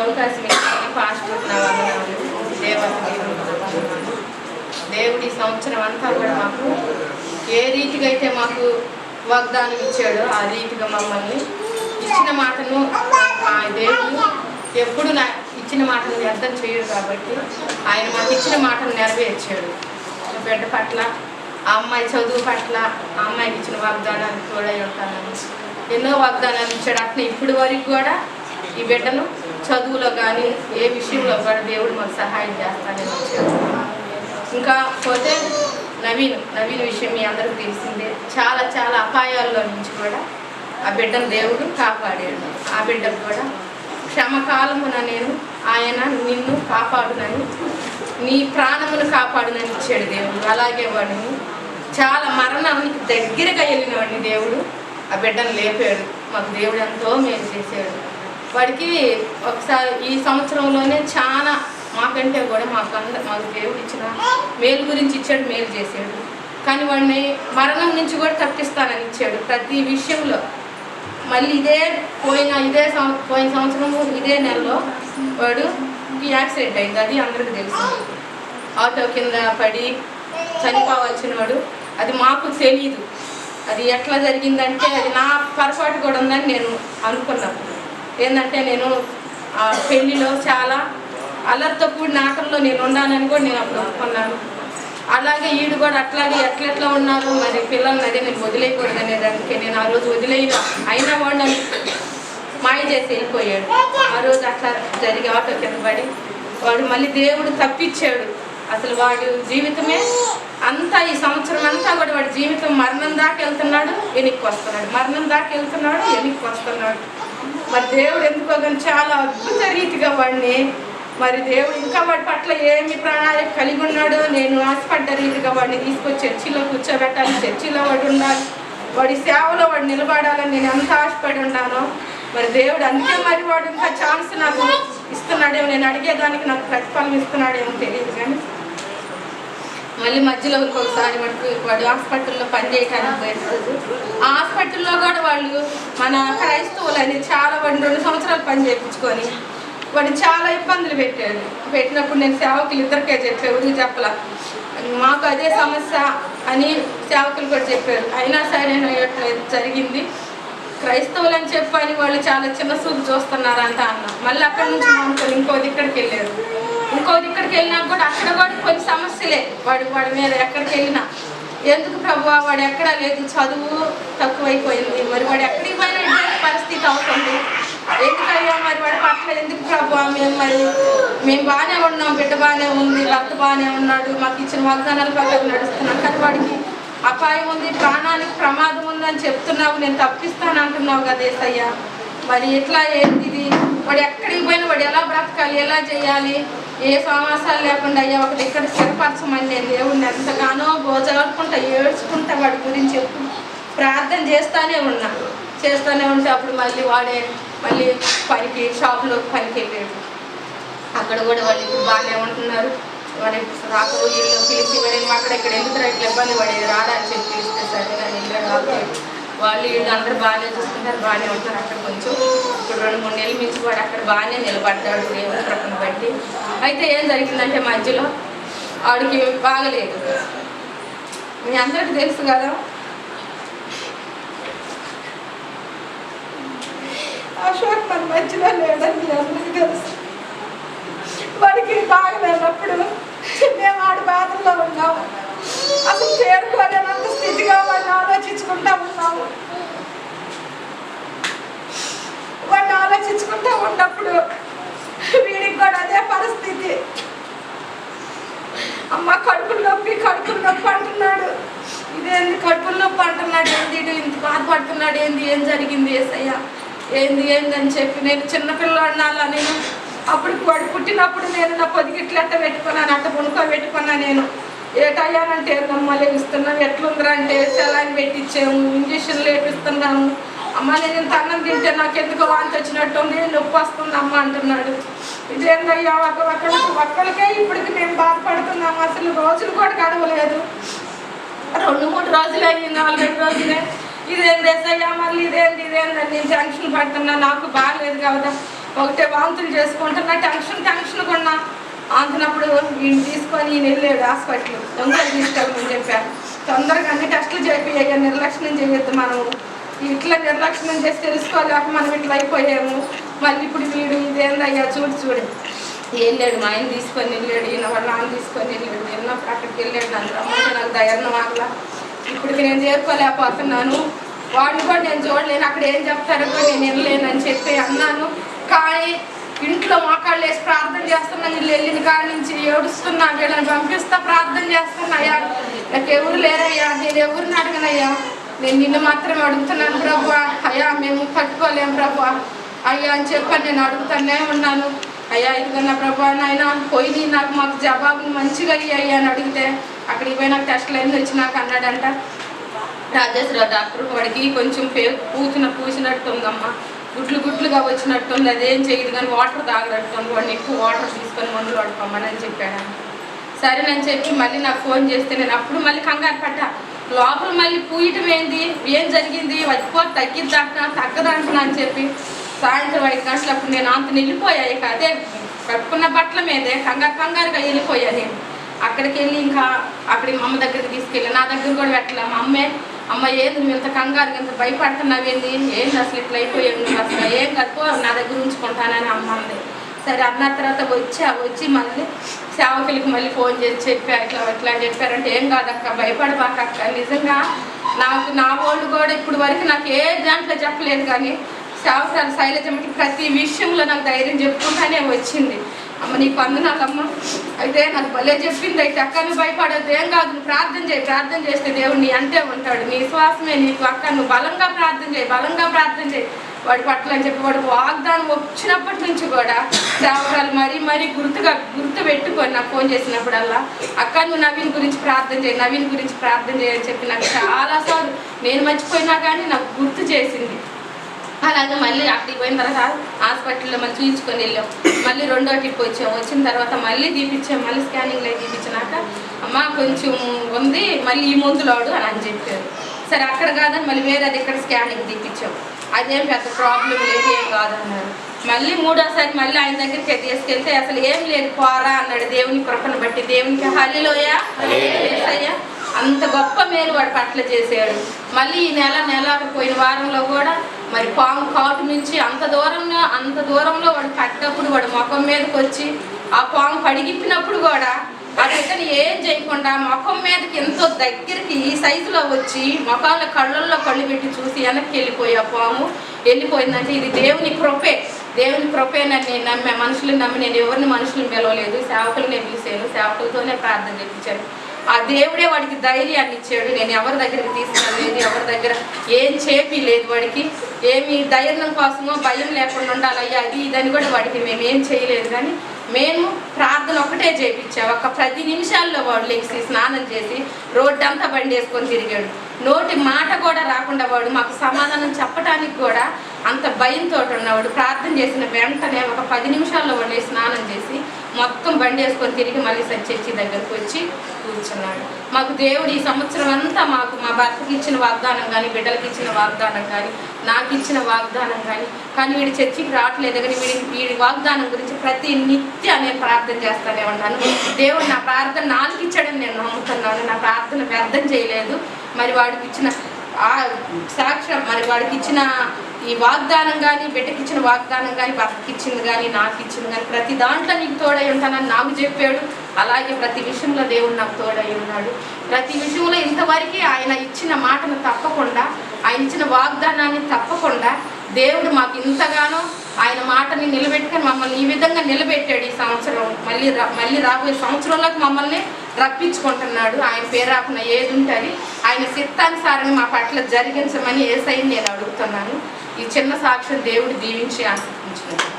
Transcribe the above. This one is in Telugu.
అవకాశం ఇచ్చిన పాస్పోర్ట్ నా వందనాలు దేవుడి సంవత్సరం అంతా కూడా మాకు ఏ రీతిగా అయితే మాకు వాగ్దానం ఇచ్చాడో ఆ రీతిగా మమ్మల్ని ఇచ్చిన మాటను మా దేవుడు ఎప్పుడు నా ఇచ్చిన మాటను వ్యర్థం చేయడు కాబట్టి ఆయన మాకు ఇచ్చిన మాటను నెరవేర్చాడు. బిడ్డ పట్ల ఆ అమ్మాయి చదువు పట్ల ఆ అమ్మాయికి ఇచ్చిన వాగ్దానానికి తోడై ఉంటానని. ఎన్నో వాగ్దానాలు ఇచ్చాడు. అట్లా ఇప్పుడు వరకు కూడా ఈ బిడ్డను చదువులో కానీ ఏ విషయంలో కూడా దేవుడు మాకు సహాయం చేస్తానని వచ్చాడు ఇంకా పోతే నవీన్ నవీన్ విషయం మీ అందరికీ తెలిసిందే. చాలా చాలా అపాయాల్లో నుంచి కూడా ఆ బిడ్డను దేవుడు కాపాడాడు. ఆ బిడ్డకు కూడా క్షమకాలమున నేను ఆయన నిన్ను కాపాడునని నీ ప్రాణమును కాపాడునని ఇచ్చాడు దేవుడు. అలాగే వాడిని చాలా మరణానికి దగ్గరగా వెళ్ళిన వాడిని దేవుడు ఆ బిడ్డను లేపాడు. మాకు దేవుడు ఎంతో మేలు చేశాడు. వాడికి ఒకసారి ఈ సంవత్సరంలోనే చాలా మాకంటే కూడా మాకు అంద మాకు దేవుడు ఇచ్చిన మేలు గురించి ఇచ్చాడు మేలు చేశాడు. కానీ వాడిని మరణం నుంచి కూడా తప్పిస్తానని ఇచ్చాడు ప్రతి విషయంలో. మళ్ళీ ఇదే పోయిన ఇదే పోయిన సంవత్సరము ఇదే నెలలో వాడు యాక్సిడెంట్ అయింది. అది అందరికీ తెలుసు. ఆటో కింద పడి చనిపోవాల్సిన వాడు. అది మాకు తెలియదు అది ఎట్లా జరిగిందంటే అది నా పొరపాటు కూడా ఉందని నేను అనుకున్నప్పుడు ఏంటంటే నేను ఆ పెళ్ళిలో చాలా అల్లరితో కూడిన ఆటల్లో నేను ఉండాలని కూడా నేను అప్పుడు ఒప్పుకున్నాను అలాగే ఈడు కూడా అట్లాగే ఎట్లెట్లా ఉన్నారు మరి పిల్లల్ని అదే నేను వదిలేయకూడదు అనేదానికి నేను ఆ రోజు వదిలేయను. అయినా వాడు మాయ చేసి వెళ్ళిపోయాడు. ఆ రోజు అట్లా జరిగి ఆటో కింద పడి వాడు మళ్ళీ దేవుడు తప్పించాడు. అసలు వాడు జీవితమే అంతా ఈ సంవత్సరం అంతా కూడా వాడి జీవితం మరణం దాకా వెళ్తున్నాడు వెనక్కి వస్తున్నాడు. మరణం దాకా వెళ్తున్నాడు వెనక్కి వస్తున్నాడు. మరి దేవుడు ఎందుకో కానీ చాలా అద్భుత రీతిగా వాడిని? మరి దేవుడు ఇంకా వాడి పట్ల ఏమి ప్రణాళిక కలిగి ఉన్నాడు నేను ఆశపడ్డ రీతిగా వాడిని తీసుకొచ్చి చర్చిలో కూర్చోబెట్టాలి చర్చిలో వాడు ఉండాలి వాడి సేవలో వాడు నిలబడాలని నేను ఎంత ఆశపడి ఉన్నానో. మరి దేవుడు అందుకే మరి వాడు ఇంకా ఛాన్స్ నాకు ఇస్తున్నాడేమో నేను అడిగేదానికి నాకు ప్రతిఫలం ఇస్తున్నాడేమో తెలియదు కానీ మళ్ళీ మధ్యలో ఇంకొకసారి మనకు వాడు హాస్పిటల్లో పనిచేయటానికి పోయేది ఆ హాస్పిటల్లో కూడా వాళ్ళు మన క్రైస్తవులని చాలా వాడిని రెండు సంవత్సరాలు పని చేయించుకొని వాడిని చాలా ఇబ్బందులు పెట్టాడు పెట్టినప్పుడు నేను సేవకులు ఇద్దరికే చెప్పాను ఊరికి చెప్పలా. మాకు అదే సమస్య అని సేవకులు కూడా చెప్పారు. అయినా సరే నేను జరిగింది? క్రైస్తవులు అని చెప్పని వాళ్ళు చాలా చిన్న చూపు చూస్తున్నారంట అన్న. మళ్ళీ అక్కడి నుంచి మానుకొని ఇంకో ఇక్కడికి వెళ్ళారు. ఇంకో దిక్కడికి వెళ్ళినా కూడా అక్కడ కూడా కొన్ని సమస్యలే. వాడు వాడి మీద ఎక్కడికి వెళ్ళినా. ఎందుకు ప్రభు? వాడు ఎక్కడా లేదు. చదువు తక్కువైపోయింది. మరి వాడు ఎక్కడికి పోయినా ఇటువంటి పరిస్థితి అవుతుంది. ఎందుకయ్యా? మరి వాడి పట్ల ఎందుకు ప్రభు? మేము మరి మేము బాగానే ఉన్నాం. బిడ్డ బాగానే ఉంది. భర్త బాగానే ఉన్నాడు. మాకు ఇచ్చిన వాగ్దానాల ప్రకారం నడుస్తున్నాం. కానీ వాడికి అపాయం ఉంది ప్రాణానికి ప్రమాదం ఉందని చెప్తున్నావు. నేను తప్పిస్తాను అంటున్నావు కదా ఏసయ్యా. మరి ఎట్లా ఏంది వాడు ఎక్కడికి పోయినా వాడు ఎలా బ్రతకాలి? ఎలా చేయాలి? ఏ సమాసాలు లేకుండా అయ్యా ఒకటి ఇక్కడ స్థిరపరచమని నేను దేవుణ్ణి ఎంతగానో గోజాడుకుంటా ఏడ్చుకుంటా వాడి గురించి ఎప్పుడు ప్రార్థన చేస్తానే ఉన్నా. చేస్తూనే ఉంటే అప్పుడు మళ్ళీ వాడే మళ్ళీ పనికి షాప్లోకి పనికి వెళ్ళాడు. అక్కడ కూడా వాళ్ళు ఇప్పుడు బాగానే ఉంటున్నారు. వాడి రాకు ఇల్లు పిలిచి వాడి అక్కడ ఇక్కడ ఎందుకు ఇట్లా ఇబ్బంది పడేది? రాడా అని చెప్పి పిలిస్తే సరే నేను వెళ్ళాడు వాళ్ళు వీళ్ళు అందరూ బాగానే చూసుకుంటారు బాగానే ఉంటారు అక్కడ కొంచెం. ఇప్పుడు రెండు మూడు నెలల మించి వాడు అక్కడ బాగానే నిలబడ్డాడు దేవుని కృపను బట్టి. అయితే ఏం జరిగిందంటే మధ్యలో ఆవిడకి బాగలేదు. మీ అందరికీ తెలుసు కదా? అశోక్ మన మధ్యలో లేడని మీ అందరికీ తెలుసు. వాడికి బాగలేనప్పుడు మేము ఆడి బాధల్లో ఉన్నాం. అసలు చేరుకోలేనంత స్థితిగా వాడిని ఆలోచించి ఉన్నాము వాడిని ఆలోచించుకుంటా ఉన్నప్పుడు వీడికి కూడా అదే పరిస్థితి అమ్మ కడుపులు నొప్పి కడుపులు నొప్పి అంటున్నాడు ఇదేంది కడుపులు నొప్పి అంటున్నాడు ఏంది ఇటు ఇంత బాధపడుతున్నాడు ఏంది ఏం జరిగింది ఏసయ్య ఏంది ఏందని చెప్పి నేను చిన్నపిల్లవాడిని నేను అప్పుడు వాడు పుట్టినప్పుడు నేను నా పొదిగిట్లు అట్ట పెట్టుకున్నాను అట్ట పుణుకో పెట్టుకున్నా నేను. ఏటయ్యానంటే నమ్మలే లేపిస్తున్నాం ఎట్లుందిరా అంటే సెలాన్ పెట్టించాము ఇంజక్షన్లు వేపిస్తున్నాము అమ్మ నేను ఇంత అన్నం తింటే నాకు ఎందుకు వాంతి వచ్చినట్టు నేను నొప్పి వస్తుంది అమ్మ అంటున్నాడు. ఇదేందయ్యా ఒక ఒక్కడికి ఒక్కరికే ఇప్పటికి మేము బాధపడుతున్నాము అసలు రోజులు కూడా గడవలేదు. రెండు మూడు రోజులు అయ్యింది నాలుగైదు రోజులే. ఇదేంది ఎస్ఐయా? మళ్ళీ ఇదేంది ఇదేంది? అని నేను జంక్షన్ పడుతున్నా నాకు బాగాలేదు కాబట్టి ఒకటే వాంతులు చేసుకుంటున్నా టెన్షన్ టెన్షన్ కొన్నా. అంతనప్పుడు ఈయన తీసుకొని ఈయన వెళ్ళాడు హాస్పిటల్ తొందరగా తీసుకెళ్ళమని చెప్పారు. తొందరగా అన్ని టెస్టులు చేపియ్యా నిర్లక్ష్యం చేయొద్దు మనము. ఇట్లా నిర్లక్ష్యం చేసి తెలుసుకోలేక మనం ఇట్లా అయిపోయాము. మళ్ళీ ఇప్పుడు వీడు ఇదేందయ్యా? చూడు చూడు. వెళ్ళాడు మా ఆయన తీసుకొని వెళ్ళాడు ఈయన వాళ్ళ ఆయన తీసుకొని వెళ్ళాడు. ఎన్నో అక్కడికి వెళ్ళాడు నన్ను రమ్మంటే నాకు దయన్న వాళ్ళ ఇప్పటికి నేను చేరుకోలేకపోతున్నాను. వాడిని కూడా నేను చూడలేను. అక్కడ ఏం చెప్తారో కూడా నేను వెళ్ళలేను అని చెప్పి అన్నాను. కానీ ఇంట్లో మోకాళ్ళు వేసి ప్రార్థన చేస్తున్నాను వీళ్ళు వెళ్ళిన కాడి నుంచి ఏడుస్తున్నా వీళ్ళని పంపిస్తా ప్రార్థన చేస్తున్నాయ్యా నాకు ఎవరు లేరయ్యా నేను ఎవరిని అడగనయ్యా? నేను నిన్ను మాత్రం అడుగుతున్నాను ప్రభు. అయ్యా మేము పట్టుకోలేం ప్రభు. అయ్యా అని చెప్పని నేను అడుగుతానే ఉన్నాను. అయ్యా ఇదిగన్న ప్రభు నాయన పోయి నాకు మాకు జవాబులు మంచిగా అయ్యాయి అని అడిగితే అక్కడికి పోయి నాకు టెస్ట్లు అన్నీ వచ్చి నాకు అన్నాడంట. రాజేశ్వరరావు డాక్టర్ వాడికి కొంచెం పే పూసినట్టు ఉందమ్మా. గుడ్లు గుడ్లుగా వచ్చినట్టుంది అదేం చేయదు కానీ వాటర్ తాగనట్టుంది వాడిని ఎక్కువ వాటర్ తీసుకొని మందులు వాడుకోమని అని చెప్పాడు సరేనని చెప్పి మళ్ళీ నాకు ఫోన్ చేస్తే నేను అప్పుడు మళ్ళీ కంగారు పడ్డా. లోపల మళ్ళీ పూయటం ఏంది? ఏం జరిగింది? వచ్చిపో తగ్గిద్దంటున్నా తగ్గదంటున్నా అని చెప్పి సాయంత్రం ఐదు గంటలప్పుడు నేను అంత వెళ్ళిపోయా ఇక. అదే కట్టుకున్న బట్టల మీదే కంగారు కంగారుగా వెళ్ళిపోయా నేను. అక్కడికి వెళ్ళి ఇంకా అక్కడికి మా అమ్మ దగ్గరికి తీసుకెళ్ళి నా దగ్గర కూడా పెట్టలే. మా అమ్మే అమ్మ ఏంది నువ్వు ఇంత కంగారు ఇంత భయపడుతున్నావేంది ఏంది? అసలు ఇట్లా అయిపోయావు నువ్వు అసలు? ఏం కట్టుకో నా దగ్గర ఉంచుకుంటానని అమ్మ అంది. సరే అన్న తర్వాత వచ్చి వచ్చి మళ్ళీ సేవకులకి మళ్ళీ ఫోన్ చేసి చెప్పా ఇట్లా ఇట్లా అని చెప్పారంటే ఏం కాదక్క భయపడబాకక్క నిజంగా నాకు నా వాళ్ళు కూడా ఇప్పుడు వరకు నాకు ఏ దాంట్లో చెప్పలేదు కానీ సేవకురాలు శైలజమ్మకి ప్రతి విషయంలో నాకు ధైర్యం చెప్పుకుంటానే వచ్చింది. అమ్మ నీకు వందనాలమ్మ. అయితే నాకు భలే చెప్పింది. అయితే అక్క నువ్వు భయపడద్దు. ఏం కాదు నువ్వు ప్రార్థన చేయి ప్రార్థన చేస్తే దేవుడు నీ అంటే ఉంటాడు. నీ విశ్వాసమే నీకు. అక్క నువ్వు బలంగా ప్రార్థన చేయి బలంగా ప్రార్థన చేయి. వాడి పట్ల అని చెప్పి వాడు వాగ్దానం వచ్చినప్పటి నుంచి కూడా సేవకురాలు మరీ మరీ గుర్తుగా గుర్తు పెట్టుకొని నాకు ఫోన్ చేసినప్పుడల్లా అక్క నువ్వు నవీన్ గురించి ప్రార్థన చేయి నవీన్ గురించి ప్రార్థన చేయని చెప్పి నాకు చాలాసార్లు నేను మర్చిపోయినా కానీ నాకు గుర్తు చేసింది. అలాగే మళ్ళీ అక్కడికి పోయిన తర్వాత హాస్పిటల్లో మళ్ళీ చూపించుకొని వెళ్ళాం. మళ్ళీ రెండో ట్రిప్ వచ్చాం. వచ్చిన తర్వాత మళ్ళీ తీపిచ్చాం. మళ్ళీ స్కానింగ్లో తీపించినాక అమ్మ కొంచెం ఉంది మళ్ళీ ఈ మందులోడు అని అని చెప్పారు. సరే అక్కడ కాదని మళ్ళీ వేరేది ఇక్కడ స్కానింగ్ తీపించాం అదేం పెద్ద ప్రాబ్లం లేదు ఏం కాదన్నారు మళ్ళీ మూడోసారి మళ్ళీ ఆయన దగ్గరికి తీసుకెళ్తే అసలు ఏం లేదు పోరా అన్నాడు. దేవుని కృపను బట్టి దేవునికి హల్లిలోయ యేసయ్య అంత గొప్ప మేలు వాడు పట్ల చేశాడు. మళ్ళీ ఈ నెల నెల పోయిన వారంలో కూడా మరి పాము కాటు నుంచి అంత దూరంలో అంత దూరంలో వాడు పడ్డప్పుడు వాడు ముఖం మీదకి వచ్చి ఆ పాము పడిగిప్పినప్పుడు కూడా ఆ బిడ్డని ఏం చేయకుండా ముఖం మీదకి ఎంతో దగ్గరికి ఈ సైజులో వచ్చి ముఖాల కళ్ళల్లో కళ్ళు పెట్టి చూసి వెనక్కి వెళ్ళిపోయి ఆ పాము వెళ్ళిపోయిందంటే ఇది దేవుని కృపే. దేవుని కృపేనని నేను నమ్మే మనుషులు నమ్మి నేను ఎవరిని మనుషులు పిలవలేదు. నేను పిలిచాను. సేవకులతోనే ప్రార్థన చేయించాను ఆ దేవుడే వాడికి ధైర్యాన్ని ఇచ్చాడు. నేను ఎవరి దగ్గరికి తీసుకెళ్ళలేదు ఎవరి దగ్గర ఏం చేపి లేదు వాడికి. ఏమి ధైర్యం కోసమో భయం లేకుండా ఉండాలయ్యా అది ఇదని కూడా వాడికి మేము ఏం చేయలేదు. కానీ మేము ప్రార్థన ఒకటే చేయించాం ఒక పది నిమిషాల్లో వాడు లేచి స్నానం చేసి రోడ్డంతా బండి వేసుకొని తిరిగాడు. నోటి మాట కూడా రాకుండా వాడు మాకు సమాధానం చెప్పడానికి కూడా అంత భయంతో ఉన్నవాడు ప్రార్థన చేసిన వెంటనే ఒక పది నిమిషాల్లో వాడు స్నానం చేసి మొత్తం బండి వేసుకొని తిరిగి మళ్ళీ చర్చి దగ్గరకు వచ్చి కూర్చున్నాడు. మాకు దేవుడు ఈ సంవత్సరం అంతా మాకు మా భర్తకి ఇచ్చిన వాగ్దానం కానీ బిడ్డలకి ఇచ్చిన వాగ్దానం కానీ నాకు ఇచ్చిన వాగ్దానం కానీ కానీ వీడి చర్చికి రావట్లేదు కానీ వీడి వీడి వాగ్దానం గురించి ప్రతి నిత్య నేను ప్రార్థన చేస్తానే ఉన్నాను. దేవుడు నా ప్రార్థన నాలుగు ఇచ్చాడని నేను నమ్ముతున్నాను. నా ప్రార్థన వ్యర్థం చేయలేదు. మరి వాడికి ఇచ్చిన ఆ సాక్ష్యం మరి వాడికి ఇచ్చిన ఈ వాగ్దానం కానీ బిడ్డకిచ్చిన వాగ్దానం కానీ భర్తకి ఇచ్చింది కానీ నాకు ఇచ్చింది కానీ ప్రతి దాంట్లో నీకు తోడై ఉంటానని నాకు చెప్పాడు. అలాగే ప్రతి విషయంలో దేవుడు నాకు తోడై ఉన్నాడు. ప్రతి విషయంలో ఇంతవరకు ఆయన ఇచ్చిన మాటను తప్పకుండా ఆయన ఇచ్చిన వాగ్దానాన్ని తప్పకుండా దేవుడు మాకు ఇంతగానో ఆయన మాటని నిలబెట్టుకొని మమ్మల్ని ఈ విధంగా నిలబెట్టాడు ఈ సంవత్సరం. మళ్ళీ రా మళ్ళీ రాబోయే సంవత్సరంలోకి మమ్మల్ని రప్పించుకుంటున్నాడు. ఆయన పేరాకున ఏది ఉంటుంది ఆయన చిత్తానుసారంగా మా పట్ల జరిగించమని ఏసైని నేను అడుగుతున్నాను. ఈ చిన్న సాక్ష్యం దేవుడు దీవించి ఆశించినట్టు